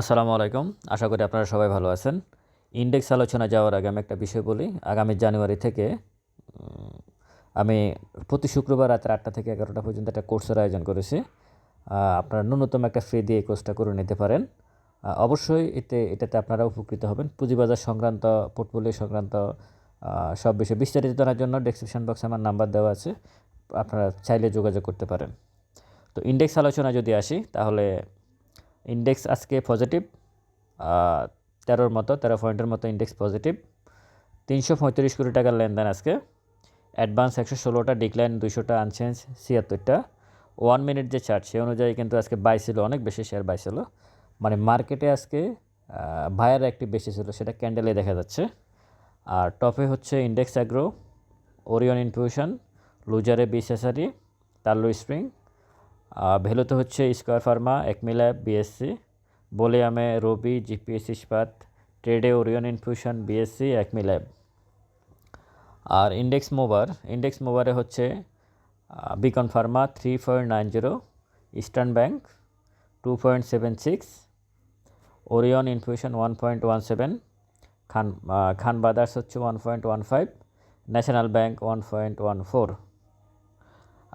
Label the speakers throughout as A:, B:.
A: আসসালামু আলাইকুম। আশা করি আপনারা সবাই ভালো আছেন। ইন্ডেক্স আলোচনা যাওয়ার আগে আমি একটা বিষয় বলি। আগামী জানুয়ারি থেকে আমি প্রতি শুক্রবার রাত আটটা থেকে এগারোটা পর্যন্ত একটা কোর্সের আয়োজন করেছি। আপনারা ন্যূনতম একটা ফি দিয়ে এই কোর্সটা করে নিতে পারেন। অবশ্যই এতে, এটাতে আপনারা উপকৃত হবেন। পুঁজিবাজার সংক্রান্ত পোর্টফোলিও সংক্রান্ত সব বিষয়ে বিস্তারিত জানার জন্য ডেসক্রিপশন বক্সে আমার নাম্বার দেওয়া আছে। আপনারা চাইলে যোগাযোগ করতে পারেন। তো ইন্ডেক্স আলোচনা যদি আসি, তাহলে ইন্ডেক্স আজকে পজিটিভ তেরোর মতো, তেরো পয়েন্টের মতো ইন্ডেক্স পজিটিভ তিনশো পঁয়ত্রিশ কোটি টাকার লেনদেন আজকে। অ্যাডভান্স একশো ষোলোটা ডিক্লাইন দুইশোটা আনচেঞ্জ ছিয়াত্তরটা। ওয়ান মিনিট যে চার্ট সে অনুযায়ী কিন্তু আজকে বাই ছিল, অনেক বেশি শেয়ার বাই ছিল। মানে মার্কেটে আজকে ভায়ার একটি বেশি ছিল, সেটা ক্যান্ডেলে দেখা যাচ্ছে। আর টপে হচ্ছে ইন্ডেক্স অ্যাগ্রো ওরিয়ন ইনফিউশন লুজারে বিসেসারি তাল্লু স্প্রিং ভ্যালুতে হচ্ছে স্কোয়ার ফার্মা একমিল্যাব বিএসসি বলিয়ামে রবি জিপিএস ইস্পাত ট্রেডে ওরিয়ন ইনফিউশন বিএসসি একমিল্যাব আর ইন্ডেক্স মোবার ইন্ডেক্স মোবারে হচ্ছে Beacon Pharma three point nine zero Eastern Bank two point seven six Orion infusion one point one seven Khan Khan brothers হচ্ছে one point one five National Bank one point one four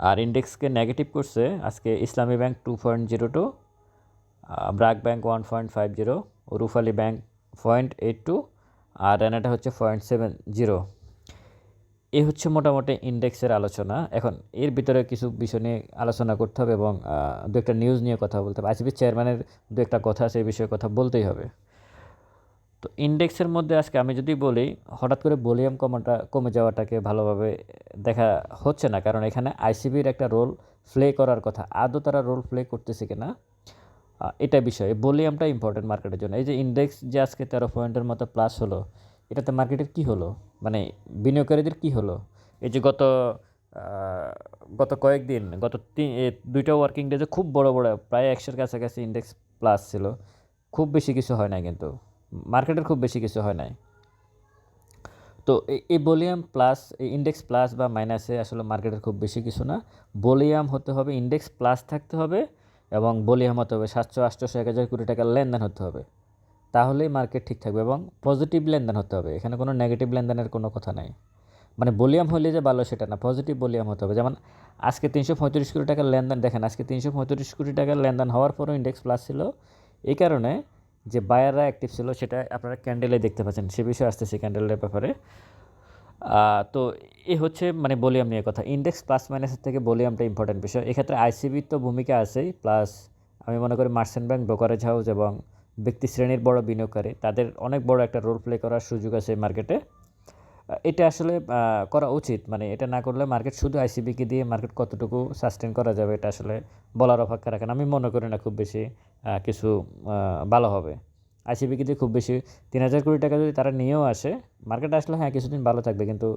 A: আর ইন্ডেক্সকে negative করছে, আজকে Islami bank two point zero two BRAC bank one point five zero Rupali bank point eight two আর Renata হচ্ছে point seven zero এই হচ্ছে মোটামুটি ইন্ডেক্সের আলোচনা। এখন এর ভিতরে কিছু বিষয় নিয়ে আলোচনা করতে হবে এবং দু একটা নিউজ নিয়ে কথা বলতে হবে। আইসিবি চেয়ারম্যানের দু একটা কথা এই বিষয়ে কথা বলতেই হবে। তো ইন্ডেক্সের মধ্যে আজকে আমি যদি বলি, হঠাৎ করে ভলিউম কমাটা, কমে যাওয়াটাকে ভালোভাবে দেখা হচ্ছে না। কারণ এখানে আইসিবির একটা রোল প্লে করার কথা। আদৌ তারা রোল প্লে করতেছে কিনা এটা বিষয়। ভলিউমটা ইম্পর্টেন্ট মার্কেটের জন্য। এই যে ইন্ডেক্স যে আজকে তেরো পয়েন্টের মতো প্লাস হলো, এটাতে মার্কেটের কি হলো? মানে বিনিয়োগকারীদের কি হলো? এই যে গত গত কয়েকদিন, গত তিন দুইটা ওয়ার্কিং ডেজে খুব বড় বড়, প্রায় একশোর কাছাকাছি ইন্ডেক্স প্লাস ছিল। খুব বেশি কিছু হয় না কিন্তু। মার্কেটের খুব বেশি কিছু হয় নাই। তো এই- ভলিউম প্লাস, এই ইন্ডেক্স প্লাস বা মাইনাসে আসলে মার্কেটের খুব বেশি কিছু না। ভলিউম হতে হবে ইন্ডেক্স প্লাস থাকতে হবে এবং ভলিউম হতে হবে সাতশো, আটশোশো, এক হাজার কোটি টাকার লেনদেন হতে হবে। তাহলেই মার্কেট ঠিক থাকবে এবং পজিটিভ লেনদেন হতে হবে। এখানে কোনো নেগেটিভ লেনদেনের কোনো কথা নাই। মানে ভলিউম হলে যে ভালো সেটা না পজিটিভ ভলিউম হতে হবে। যেমন আজকে তিনশো পঁয়ত্রিশ কোটি টাকার লেনদেন, দেখেন আজকে তিনশো পঁয়ত্রিশ কোটি টাকার লেনদেন হওয়ার পরও ইন্ডেক্স প্লাস ছিল। এই কারণে যে বায়াররা অ্যাক্টিভ ছিল সেটা আপনারা ক্যান্ডেলে দেখতে পাচ্ছেন। সে বিষয়ে আসতেছে ক্যান্ডেলের ব্যাপারে। তো এই হচ্ছে মানে ভলিউম নিয়ে কথা। ইন্ডেক্স প্লাস মাইনাসের থেকে ভলিউমটা ইম্পর্টেন্ট বিষয়। এক্ষেত্রে আইসিবির তো ভূমিকা আছেই। প্লাস আমি মনে করি মার্সেন্ট ব্যাংক ব্রোকারেজ হাউস এবং ব্যক্তি শ্রেণির বড় বিনিয়োগকারী, তাদের অনেক বড় একটা রোল প্লে করার সুযোগ আছে মার্কেটে এটা আসলে করা উচিত। মানে এটা না করলে মার্কেট শুধু আইসিবিকে দিয়ে মার্কেট কতটুকু সাস্টেন করা যাবে, এটা আসলে বলার অপেক্ষা রাখেন আমি মনে করি না খুব বেশি। কিছু ভালো হবে। আইসিবিকে দিয়ে খুব বেশি, তিন হাজার কোটি টাকা যদি তারা নিয়েও আসে মার্কেট আসলে হ্যাঁ কিছুদিন ভালো থাকবে। কিন্তু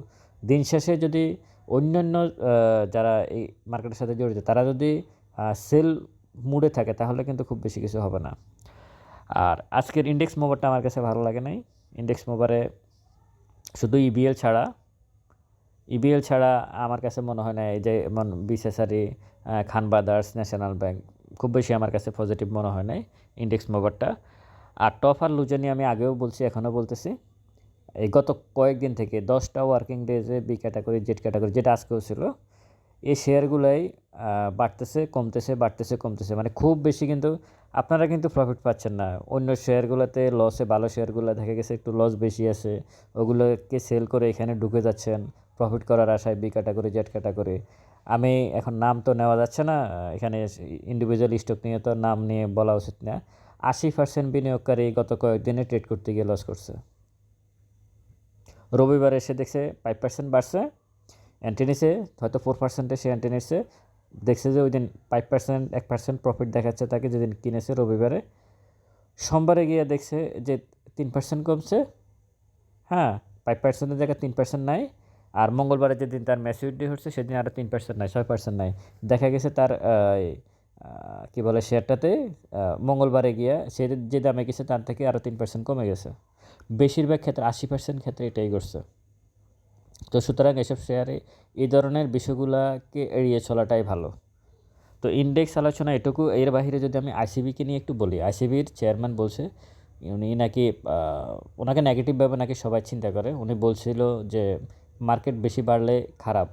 A: দিন শেষে যদি অন্যান্য যারা এই মার্কেটের সাথে জড়িত, তারা যদি সেল মুডে থাকে, তাহলে কিন্তু খুব বেশি কিছু হবে না। আর আজকের ইন্ডেক্স মোবারটা আমার কাছে ভালো লাগে নাই। ইন্ডেক্স মোবারে শুধু ইবিএল ছাড়া ইবিএল ছাড়া আমার কাছে মনে হয় না, এই যে, এমন বিসেসারি খান ব্রাদার্স ন্যাশনাল ব্যাংক খুব বেশি আমার কাছে পজিটিভ মনে হয় নাই ইন্ডেক্স মোবারটা আর টপ আর লুজে নিয়ে আমি আগেও বলছি, এখনও বলতেছি, এই গত কয়েকদিন থেকে দশটা ওয়ার্কিং ডেজে বি ক্যাটাগরি জেড ক্যাটাগরি যেটা আজকেও ছিল, এই শেয়ারগুলাই বাড়তেছে, কমতেছে বাড়তেছে, কমতেছে। মানে খুব বেশি কিন্তু আপনারা কিন্তু প্রফিট পাচ্ছেন না। অন্য শেয়ারগুলোতে লসে ভালো শেয়ারগুলো দেখা গেছে, একটু লস বেশি আছে, ওগুলোকে সেল করে এখানে ঢুকে যাচ্ছেন প্রফিট করার আশায় বি ক্যাটাগরি জেড ক্যাটাগরি আমি এখন নাম তো নেওয়া যাচ্ছে না এখানে ইন্ডিভিজুয়াল স্টক নিয়ে তো নাম নিয়ে বলা উচিত না। আশি পার্সেন্ট বিনিয়োগকারী গত কয়েকদিনে ট্রেড করতে গিয়ে লস করছে। রবিবার এসে দেখছে ফাইভ পার্সেন্ট বাড়ছে অ্যান্টি নিছে, হয়তো ফোর পার্সেন্টে সে অ্যান্টি নিচ্ছে দেখছে যে ওই দিন ফাইভ পার্সেন্ট এক পার্সেন্ট প্রফিট দেখাচ্ছে তাকে যেদিন কিনেছে রবিবারে। সোমবারে গিয়ে দেখছে যে তিন পার্সেন্ট কমছে। হ্যাঁ ফাইভ পার্সেন্টের জায়গায় তিন পার্সেন্ট নাই। আর মঙ্গলবারে যেদিন তার ম্যাচুরিটি হচ্ছে, সেদিন আরও তিন পার্সেন্ট নাই, ছয় পার্সেন্ট নাই। দেখা গেছে তার কী বলে শেয়ারটাতে মঙ্গলবারে গিয়ে সে যে দামে গেছে তার থেকে আরও তিন পার্সেন্ট কমে গেছে। বেশিরভাগ ক্ষেত্রে আশি পার্সেন্ট ক্ষেত্রে এটাই করছে তো সুতরাং এসব শেয়ারে এই ধরনের বিষয়গুলোকে এড়িয়ে চলাটাই ভালো। তো ইন্ডেক্স আলোচনা এটুকু, এর বাইরে যদি আমি আইসিবিকে নিয়ে একটু বলি আইসিবির চেয়ারম্যান বলছে, উনি নাকি ওনাকে নেগেটিভভাবে নাকি সবাই চিন্তা করে। উনি বলছিল যে মার্কেট বেশি বাড়লে খারাপ।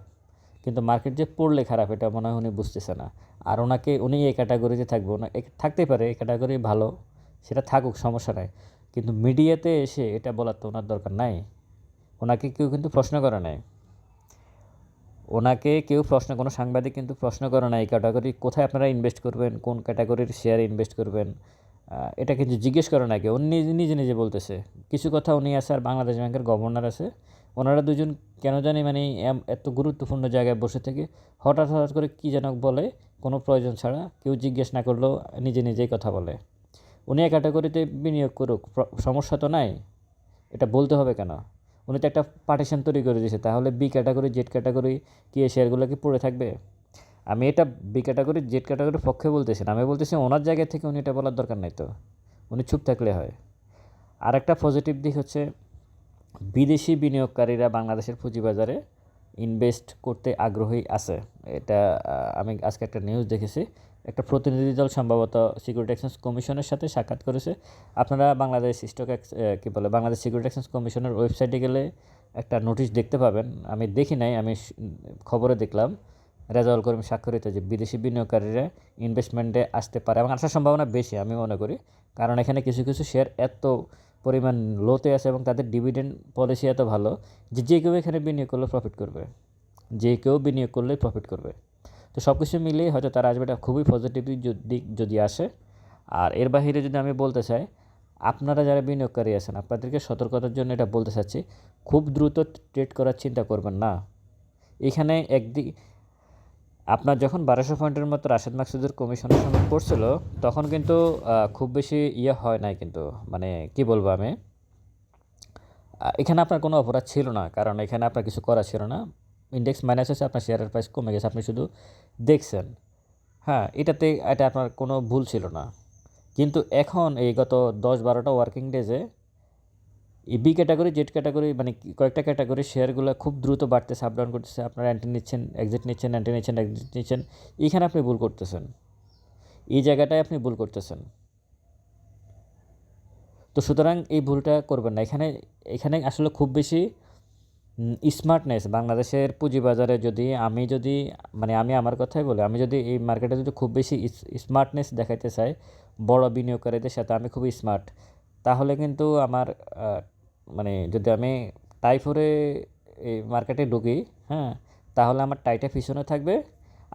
A: কিন্তু মার্কেট যে পড়লে খারাপ, এটা মনে হয় উনি বুঝতেছে না। আর ওনাকে, উনি এই ক্যাটাগরিতে থাকবে, ওনা থাকতে পারে, এই ক্যাটাগরি ভালো, সেটা থাকুক, সমস্যা নাই। কিন্তু মিডিয়াতে এসে এটা বলার তো ওনার দরকার নাই। ওনাকে কেউ কিন্তু প্রশ্ন করে নাই। ওনাকে কেউ প্রশ্ন, কোনো সাংবাদিক কিন্তু প্রশ্ন করে না এই ক্যাটাগরি কোথায় আপনারা ইনভেস্ট করবেন, কোন ক্যাটাগরির শেয়ারে ইনভেস্ট করবেন। এটা কিন্তু জিজ্ঞেস করে না কেউ। উনি নিজে নিজে নিজে বলতেছে। কিছু কথা উনি আছে আর বাংলাদেশ ব্যাংকের গভর্নর আছে। ওনারা দুজন কেন জানি মানে এত গুরুত্বপূর্ণ জায়গায় বসে থেকে হঠাৎ হঠাৎ করে কী যেন বলে, কোনো প্রয়োজন ছাড়া কেউ জিজ্ঞেস না করলেও নিজে নিজেই কথা বলে। উনি এই ক্যাটাগরিতে বিনিয়োগ করুক সমস্যা তো নাই। এটা বলতে হবে কেন? উনি তো একটা পার্টিশন তৈরি করে দিয়েছে। তাহলে বি ক্যাটাগরি জেড ক্যাটাগরি কি এই শেয়ারগুলো কি পড়ে থাকবে? আমি এটা বি ক্যাটাগরি, জেড ক্যাটাগরির পক্ষে বলতেছি আমি বলতেছি ওনার জায়গা থেকে উনি এটা বলার দরকার নাই তো। উনি চুপ থাকলে হয়। আর একটা পজিটিভ দিক হচ্ছে বিদেশি বিনিয়োগকারীরা বাংলাদেশের পুঁজিবাজারে ইনভেস্ট করতে আগ্রহী আছে। এটা আমি আজকে একটা নিউজ দেখেছি। একটা প্রতিনিধি দল সম্ভবত সিকিউরিটি এক্সচেঞ্জ কমিশনের সাথে সাক্ষাৎ করেছে। আপনারা বাংলাদেশ স্টক এক্স কী বলে, বাংলাদেশ সিকিউরিটি এক্সচেঞ্জ কমিশনের ওয়েবসাইটে গেলে একটা নোটিশ দেখতে পাবেন। আমি দেখি নাই, আমি খবরে দেখলাম। রেজাউল করিম স্বাক্ষরিত যে বিদেশি বিনিয়োগকারীরা ইনভেস্টমেন্টে আসতে পারে এবং আসার সম্ভাবনা বেশি, আমি মনে করি। কারণ এখানে কিছু কিছু শেয়ার এত পরিমাণ লোতে আছে এবং তাদের ডিভিডেন্ড পলিসি এত ভালো যে যে কেউ এখানে বিনিয়োগ করলে প্রফিট করবে। যে কেউ বিনিয়োগ করলে প্রফিট করবে। তো সব কিছু মিলিয়ে হয়তো তারা আসবে এটা খুবই পজিটিভ দিক যদি আসে। আর এর বাহিরে যদি আমি বলতে চাই, আপনারা যারা বিনিয়োগকারী আছেন, আপনাদেরকে সতর্কতার জন্য এটা বলতে চাচ্ছি, খুব দ্রুত ট্রেড করার চিন্তা করবেন না। এখানে একদিক আপনার যখন বারোশো পয়েন্টের মতো রাশেদ মাকসুদের কমিশনের সময় পড়ছিল, তখন কিন্তু খুব বেশি ইয়ে হয় নাই কিন্তু মানে কি বলব আমি? এখানে আপনার কোনো অপরাধ ছিল না, কারণ এখানে আপনার কিছু করা ছিল না। ইন্ডেক্স মাইনাস হয়েছে আপনার শেয়ারের প্রাইস কমে গেছে, আপনি শুধু দেখছেন। হ্যাঁ এটাতে, এটা আপনার কোনো ভুল ছিল না। কিন্তু এখন এই গত দশ বারোটা ওয়ার্কিং ডেজে বি ক্যাটাগরি জেড ক্যাটাগরি মানে কয়েকটা ক্যাটাগরি শেয়ারগুলো খুব দ্রুত বাড়তেছে আপ ডাউন করতেছে। আপনারা অ্যান্টি নিচ্ছেন এক্সিট নিচ্ছেন অ্যান্টি নিচ্ছেন এক্সিট নিচ্ছেন। এইখানে আপনি ভুল করতেছেন। এই জায়গাটায় আপনি ভুল করতেছেন। তো সুতরাং এই ভুলটা করবেন না। এখানে এখানে আসলে খুব বেশি স্মার্টনেস বাংলাদেশের পুঁজিবাজারে যদি আমি যদি মানে আমি আমার কথাই বলি, আমি যদি এই মার্কেটে যদি খুব বেশি স্মার্টনেস দেখাইতে চাই, বড় বিনিয়োগকারীদের সাথে আমি খুবই স্মার্ট তাহলে কিন্তু আমার মানে যদি আমি টাইফোরে এই মার্কেটে ঢুকি হ্যাঁ তাহলে আমার টাইটা পিছনে থাকবে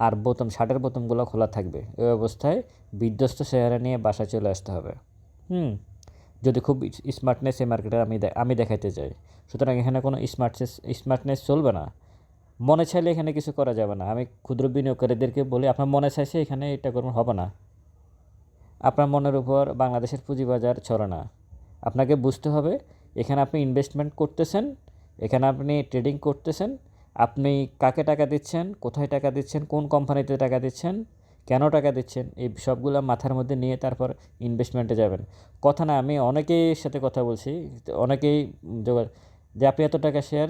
A: আর বোতাম, শার্টের বোতামগুলো খোলা থাকবে। এই অবস্থায় বিধ্বস্ত শেয়ারে নিয়ে বাসায় চলে আসতে হবে। হুম, যদি খুব স্মার্টনেস এই মার্কেটে আমি আমি দেখাইতে চাই। সুতরাং এখানে কোনো স্মার্টনেস স্মার্টনেস চলবে না। মনে চাইলে এখানে কিছু করা যাবে না। আমি ক্ষুদ্র বিনিয়োগকারীদেরকে বলি, আপনার মনে চাইছে এখানে এটা করবেন হবে না। আপনার মনের উপর বাংলাদেশের পুঁজিবাজার চলে না আপনাকে বুঝতে হবে, এখানে আপনি ইনভেস্টমেন্ট করতেছেন, এখানে আপনি ট্রেডিং করতেছেন, আপনি কাকে টাকা দিচ্ছেন, কোথায় টাকা দিচ্ছেন, কোন কোম্পানিতে টাকা দিচ্ছেন, কেন টাকা দিচ্ছেন, এই সবগুলো মাথার মধ্যে নিয়ে তারপর ইনভেস্টমেন্টে যাবেন। কথা না, আমি অনেকেই সাথে কথা বলছি, অনেকেই যে আপনি এত টাকা শেয়ার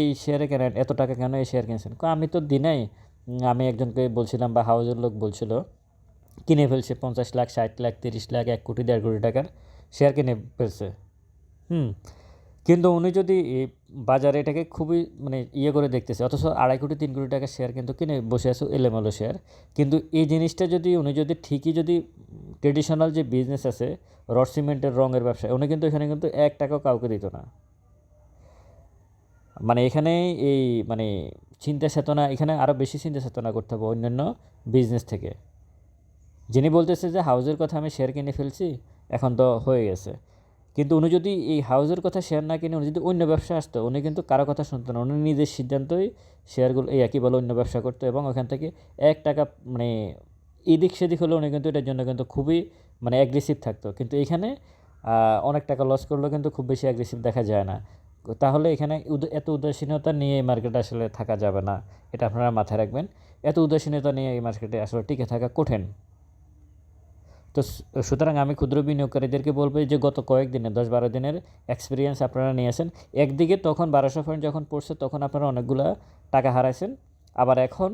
A: এই শেয়ারে কেনেন, এত টাকা কেন এই শেয়ার কিনছেন? আমি তো দিনাই আমি একজনকে বলছিলাম বা হাউজের লোক বলছিল, কিনে ফেলছে পঞ্চাশ লাখ, ষাট লাখ, তিরিশ লাখ, এক কোটি, দেড় কোটি টাকার। শেয়ার কিনে ফেলছে। হুম। কিন্তু উনি যদি বাজারে এটাকে খুবই মানে ইয়ে করে দেখতেছে, অথচ আড়াই কোটি, তিন কোটি টাকা শেয়ার কিন্তু কিনে বসে আছে এলোমেলো শেয়ার। কিন্তু এই জিনিসটা যদি উনি যদি ঠিকই যদি ট্রেডিশনাল যে বিজনেস আছে, রড সিমেন্টের রঙের ব্যবসা উনি কিন্তু এখানে কিন্তু এক টাকাও কাউকে দিত না। মানে এখানে এই মানে চিন্তা চেতনা, এখানে আরও বেশি চিন্তা চেতনা করতে হবে অন্যান্য বিজনেস থেকে। যিনি বলতেছে যে হাউজের কথা আমি শেয়ার কিনে ফেলছি এখন তো হয়ে গেছে। কিন্তু উনি যদি এই হাউজের কথা শেয়ার না কিনে, উনি যদি অন্য ব্যবসা আসতো, উনি কিন্তু কারও কথা শুনতো না। উনি নিজের সিদ্ধান্তই শেয়ারগুলো এই একই বলে অন্য ব্যবসা করতো এবং ওখান থেকে এক টাকা মানে এদিক সেদিক হলে উনি কিন্তু এটার জন্য কিন্তু খুবই মানে অ্যাগ্রেসিভ থাকতো। কিন্তু এখানে অনেক টাকা লস করলেও কিন্তু খুব বেশি অ্যাগ্রেসিভ দেখা যায় না। তাহলে এখানে এত উদাসীনতা নিয়ে এই মার্কেটে আসলে থাকা যাবে না। এটা আপনারা মাথায় রাখবেন। এত উদাসীনতা নিয়ে এই মার্কেটে আসলে টিকে থাকা কঠিন। তো সুতরাং আমি ক্ষুদ্র বিনিয়োগকারীদেরকে বলব যে গত কয়েকদিনে, দশ বারো দিনের এক্সপিরিয়েন্স আপনারা নিয়েছেন, একদিকে তখন বারোশো পয়েন্ট যখন পড়ছে তখন আপনারা অনেকগুলা টাকা হারাইছেন, আবার এখন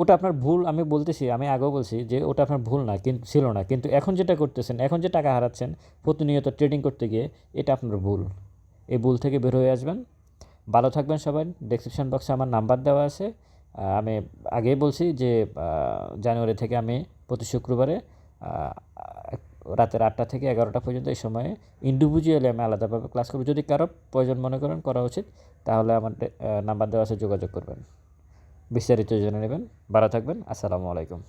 A: ওটা আপনার ভুল, আমি বলতেছি, আমি আগেও বলছি যে ওটা আপনার ভুল না কিন্তু ছিল না, কিন্তু এখন যেটা করতেছেন, এখন যে টাকা হারাচ্ছেন প্রতিনিয়ত ট্রেডিং করতে গিয়ে এটা আপনার ভুল। এই ভুল থেকে বের হয়ে আসবেন। ভালো থাকবেন সবাই ডেসক্রিপশন বক্সে আমার নাম্বার দেওয়া আছে। আমি আগেই বলছি যে জানুয়ারি থেকে আমি প্রতি শুক্রবারে রাতের আটটা থেকে এগারোটা পর্যন্ত এই সময়ে ইন্ডিভিজুয়ালি আমি আলাদাভাবে ক্লাস করব। যদি কারও প্রয়োজন মনে করেন, করা উচিত, তাহলে আমার নাম্বার দেওয়া আছে, যোগাযোগ করবেন। বিস্তারিত জেনে নেবেন। ভালো থাকবেন। আসসালামু আলাইকুম।